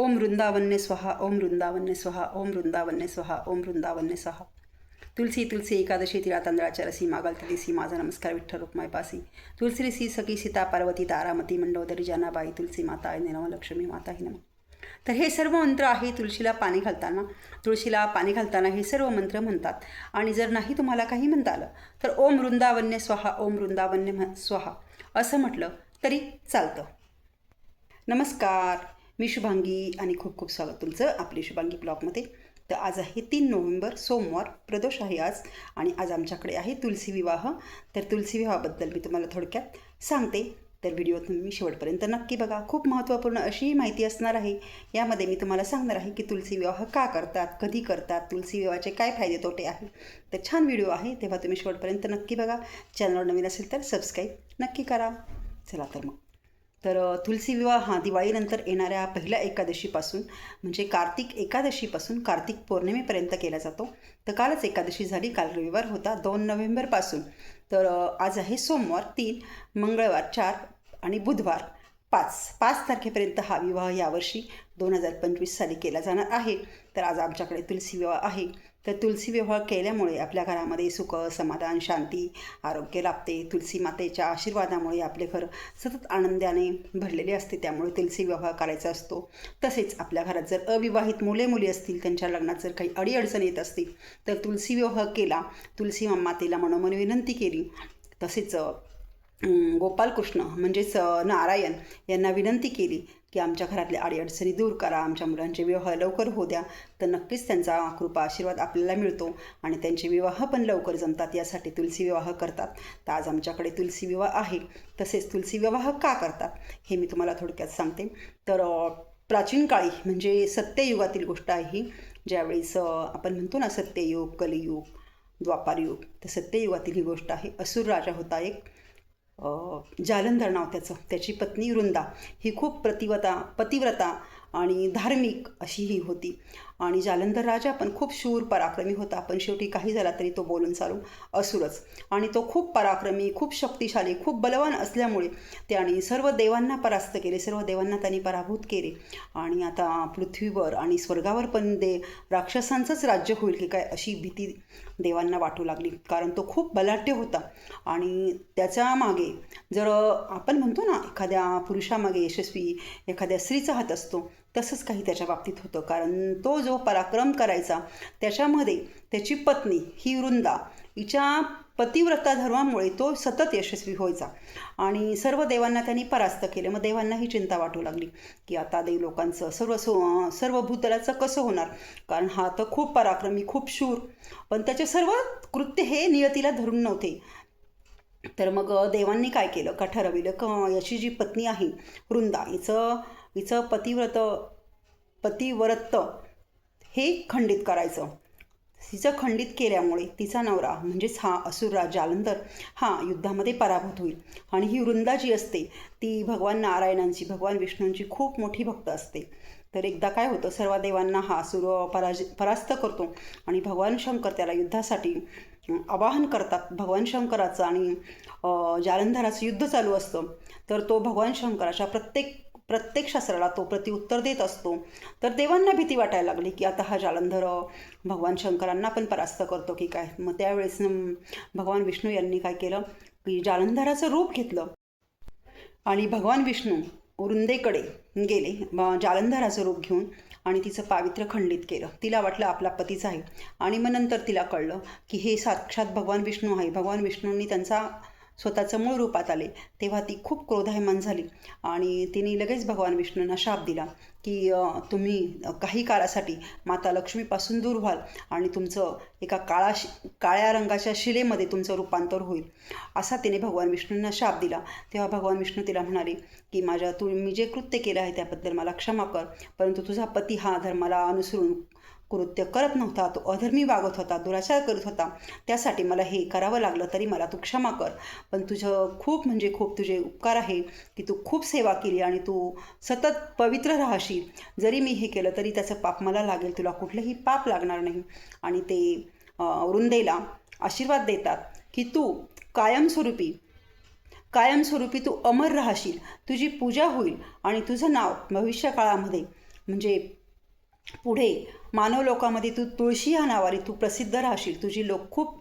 ओम वृंदावन्य स्वहा ओम वृंदावन्य स्वहा ओम वृंदावन्य स्वहा ओम वृंदावन्य स्वहा. तुलसी तुलसी एकादशी तिळा तांदळाच्या रसी मागाल तुलसी माझा नमस्कार विठ्ठल रुक्माई पासी. तुलसी ऋषी सखी सीता पार्वती तारामती मंडोदरी जानाबाई तुलसी माता आहे नम लक्ष्मी माता ही नम. तर हे सर्व मंत्र आहे तुळशीला पाणी घालताना. तुळशीला पाणी घालताना हे सर्व मंत्र म्हणतात. आणि जर नाही तुम्हाला काही म्हणता आलं तर ओम वृंदावन्य स्वाहा ओम वृंदावन्य म्ह- स्वाहा. असं म्हटलं तरी चालतं. नमस्कार. मी शुभांगी आणि खूप खूप स्वागत तुमचं आपली शुभांगी ब्लॉगमध्ये. तर आज आहे तीन नोव्हेंबर सोमवार प्रदोष आहे आज आणि आज आमच्याकडे आहे तुलसी विवाह. तर तुलसी विवाहाबद्दल मी तुम्हाला थोडक्यात सांगते. तर व्हिडिओ तुम्ही शेवटपर्यंत नक्की बघा. खूप महत्त्वपूर्ण अशी माहिती असणार आहे. यामध्ये मी तुम्हाला सांगणार आहे की तुलसी विवाह का करतात कधी करतात तुलसी विवाहाचे काय फायदे तोटे आहे. तर छान व्हिडिओ आहे तेव्हा तुम्ही शेवटपर्यंत नक्की बघा. चॅनलवर नवीन असेल तर सबस्क्राईब नक्की करा. चला तर मग. तर तुलसी विवाह हा दिवाळीनंतर येणाऱ्या पहिल्या एकादशीपासून म्हणजे कार्तिक एकादशीपासून कार्तिक पौर्णिमेपर्यंत केला जातो. तर कालच एकादशी झाली. काल रविवार होता दोन नोव्हेंबरपासून. तर आज आहे सोमवार तीन मंगळवार चार आणि बुधवार पाच. पाच तारखेपर्यंत हा विवाह यावर्षी दोन हजार पंचवीस साली केला जाणार आहे. तर आज आमच्याकडे तुलसी विवाह आहे. तर तुलसी विवाह केल्यामुळे आपल्या घरामध्ये सुख समाधान शांती आरोग्य लाभते. तुलसी मातेच्या आशीर्वादामुळे आपले घर सतत आनंदाने भरलेले असते. त्यामुळे तुलसी विवाह करायचा असतो. तसेच आपल्या घरात जर अविवाहित मुले मुली असतील त्यांच्या लग्नात जर काही अडीअडचण येत असतील तर तुलसी विवाह केला तुलसी मातेला मनोमन विनंती केली. तसेच गोपालकृष्ण म्हणजेच नारायण यांना विनंती केली की आमच्या घरातल्या अडीअडचणी दूर करा आमच्या मुलांचे विवाह लवकर होऊ द्या तर नक्कीच त्यांचा कृपा आशीर्वाद आपल्याला मिळतो आणि त्यांचे विवाह पण लवकर जमतात यासाठी तुलसी विवाह करतात. तर आज आमच्याकडे तुलसी विवाह आहे तसेच तुलसी विवाह का करतात हे मी तुम्हाला थोडक्यात सांगते. तर प्राचीन काळी म्हणजे सत्ययुगातील गोष्ट आहे ही ज्यावेळेस आपण म्हणतो ना सत्ययुग कलियुग द्वापारयुग तर सत्ययुगातील ही गोष्ट आहे. असुर राजा होता एक जालंधर नाव त्याचं त्याची पत्नी वृंदा. ही खूप प्रतिवता पतिव्रता आणि धार्मिक अशी ही होती. आणि जालंधर राजा पण खूप शूर पराक्रमी होता. पण शेवटी काही झाला तरी तो बोलून चालू असूरच. आणि तो खूप पराक्रमी खूप शक्तिशाली खूप बलवान असल्यामुळे त्याने सर्व देवांना परास्त केले. सर्व देवांना त्यांनी पराभूत केले. आणि आता पृथ्वीवर आणि स्वर्गावर पण दे राक्षसांचंच राज्य होईल की काय अशी भीती देवांना वाटू लागली. कारण तो खूप बलाढ्य होता. आणि त्याच्यामागे जर आपण म्हणतो ना एखाद्या पुरुषामागे यशस्वी एखाद्या स्त्रीचा हात असतो तसंच काही त्याच्या बाबतीत होतं. कारण तो जो पराक्रम करायचा त्याच्यामध्ये त्याची पत्नी ही वृंदा हिच्या पतिव्रता धर्मामुळे तो सतत यशस्वी व्हायचा. आणि सर्व देवांना त्यांनी परास्त केलं. मग देवांना ही चिंता वाटू लागली की आता देव लोकांचं सर्व सो सर्व भूतलाचं कसं होणार? कारण हा तर खूप पराक्रमी खूप शूर. पण त्याचे सर्व कृत्य हे नियतीला धरून नव्हते. तर मग देवांनी काय केलं? का ठरविलं क याची जी पत्नी आहे वृंदा हिचं हिचं पतिव्रत पतिव्रत हे खंडित करायचं. हिचं खंडित केल्यामुळे तिचा नवरा म्हणजेच हा असुरराज जालंधर हा युद्धामध्ये पराभूत होईल. आणि ही वृंदा जी असते ती भगवान नारायणांची भगवान विष्णूंची खूप मोठी भक्त असते. तर एकदा काय होतं सर्व देवांना हा असुर पराज परास्त करतो आणि भगवान शंकर त्याला युद्धासाठी आवाहन करतात. भगवान शंकराचं आणि जालंधराचं युद्ध चालू असतं. तर तो भगवान शंकराच्या प्रत्येक प्रत्येक शास्त्राला तो प्रतिउत्तर देत असतो. तर देवांना भीती वाटायला लागली की आता हा जालंधर भगवान शंकरांना पण परास्त करतो की काय? मग त्यावेळेस भगवान विष्णू यांनी काय केलं? की जालंधराचं रूप घेतलं. आणि भगवान विष्णू वृंदेकडे गेले जालंधराचं रूप घेऊन आणि तिचं पावित्र्य खंडित केलं. तिला वाटलं आपला पतीच आहे. आणि मग नंतर तिला कळलं की हे साक्षात भगवान विष्णू आहे. भगवान विष्णूंनी त्यांचा स्वतःचं मूळ रूपात आले तेव्हा ती खूप क्रोधायमान झाली. आणि तिने लगेच भगवान विष्णूंना शाप दिला की तुम्ही काही काळासाठी माता लक्ष्मीपासून दूर व्हाल आणि तुमचं एका काळा शि- काळ्या रंगाच्या शिलेमध्ये तुमचं रूपांतर होईल. असा तिने भगवान विष्णूंना शाप दिला. तेव्हा भगवान विष्णू तिला म्हणाले की माझ्या तू मी जे कृत्य केलं आहे त्याबद्दल मला क्षमा कर परंतु तुझा पती हा धर्माला अनुसरून कृत्य करत नव्हता तो अधर्मी वागत होता दुराचार करत होता. त्यासाठी मला हे करावं लागलं तरी मला तू क्षमा कर. पण तुझं खूप म्हणजे खूप तुझे उपकार आहे की तू खूप सेवा केली आणि तू सतत पवित्र राहशील. जरी मी हे केलं तरी त्याचं पाप मला लागेल. तुला कुठलंही पाप लागणार नाही. आणि ते वृंदेला आशीर्वाद देतात की तू कायमस्वरूपी कायमस्वरूपी तू अमर राहशील. तुझी पूजा होईल आणि तुझं नाव भविष्यकाळामध्ये म्हणजे पुढे मानव लोकामध्ये तू तुळशी ह्या नावाने तू प्रसिद्ध राहशील. तुझी लोक खूप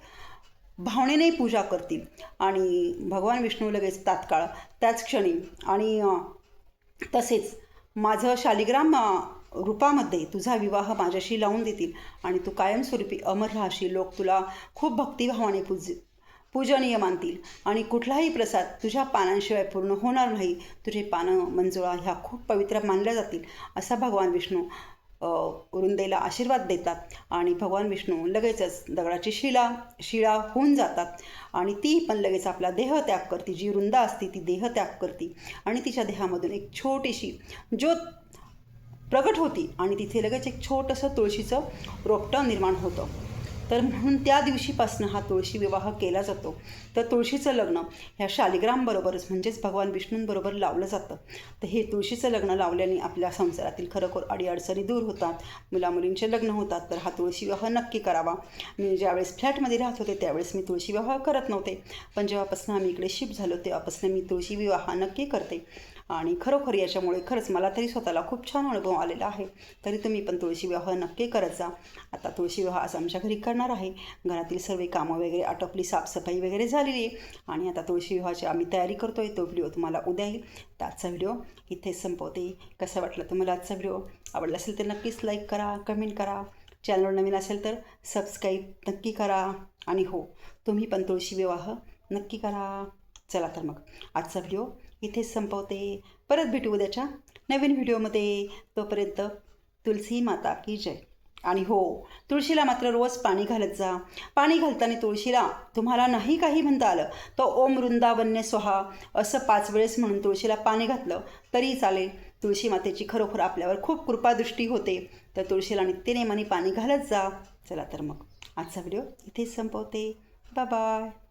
भावनेने पूजा करतील. आणि भगवान विष्णू लगेच तात्काळ त्याच क्षणी आणि तसेच माझं शालिग्राम रूपामध्ये तुझा विवाह माझ्याशी लावून देतील आणि तू कायमस्वरूपी अमर राहशील. लोक तुला खूप भक्तिभावाने पूज पूजनीय मानतील. आणि कुठलाही प्रसाद तुझ्या पानांशिवाय पूर्ण होणार नाही. तुझे पानं मंजुळा ह्या खूप पवित्र मानल्या जातील असा भगवान विष्णू वृंदेला आशीर्वाद देतात आणि भगवान विष्णू लगेचच दगडाची शिला शिळा होऊन जातात. आणि ती पण लगेच आपला देह त्याग करते. जी वृंदा असते ती देह त्याग करते. आणि तिच्या देहामधून एक छोटीशी ज्योत प्रगट होती आणि तिथे लगेच एक छोटंसं तुळशीचं रोपटं निर्माण होतं. तर म्हणून त्या दिवशीपासून हा तुळशी विवाह केला जातो. तर तुळशीचं लग्न ह्या शालिग्रामबरोबरच म्हणजेच भगवान विष्णूंबरोबर लावलं जातं. तर हे तुळशीचं लग्न लावल्याने आपल्या संसारातील खरोखर अडीअडचणी दूर होतात. मुलामुलींचे लग्न होतात तर हा तुळशी विवाह नक्की करावा. मी ज्यावेळेस फ्लॅटमध्ये राहत होते त्यावेळेस मी तुळशी विवाह करत नव्हते. पण जेव्हापासून आम्ही इकडे शिफ्ट झालो तेव्हापासून मी तुळशी विवाह नक्की करते. आणि खरोखर याच्यामुळे खरंच मला तरी स्वतःला खूप छान अनुभव आलेला आहे. तरी तुम्ही पण तुळशी विवाह नक्की करत जा. आता तुळशी विवाह आज आमच्या घरी करणार आहे. घरातील सर्व कामं वगैरे आटोपली साफसफाई वगैरे झालेली आहे. आणि आता तुळशी विवाहाची आम्ही तयारी करतो आहे तो व्हिडिओ तुम्हाला उद्या येईल. तर आजचा व्हिडिओ इथेच संपवते. कसा वाटला तुम्हाला आजचा व्हिडिओ आवडला असेल तर नक्कीच लाईक करा कमेंट करा. चॅनलवर नवीन असेल तर सबस्क्राईब नक्की करा. आणि हो तुम्ही पण तुळशी विवाह नक्की करा. चला तर मग आजचा व्हिडिओ इथेच संपवते. परत भेटू उद्याच्या नवीन व्हिडिओमध्ये. तोपर्यंत तुलसी माता की जय. आणि हो तुळशीला मात्र रोज पाणी घालत जा. पाणी घालताना तुळशीला तुम्हाला नाही काही म्हणता आलं. तर ओम वृंदावन्य स्वहा असं पाच वेळेस म्हणून तुळशीला पाणी घातलं तरी चालेल. तुळशी मातेची खरोखर आपल्यावर खूप कृपादृष्टी होते. तर तुळशीला नित्यनेमाने पाणी घालत जा. चला तर मग आजचा व्हिडिओ इथेच संपवते. Bye bye.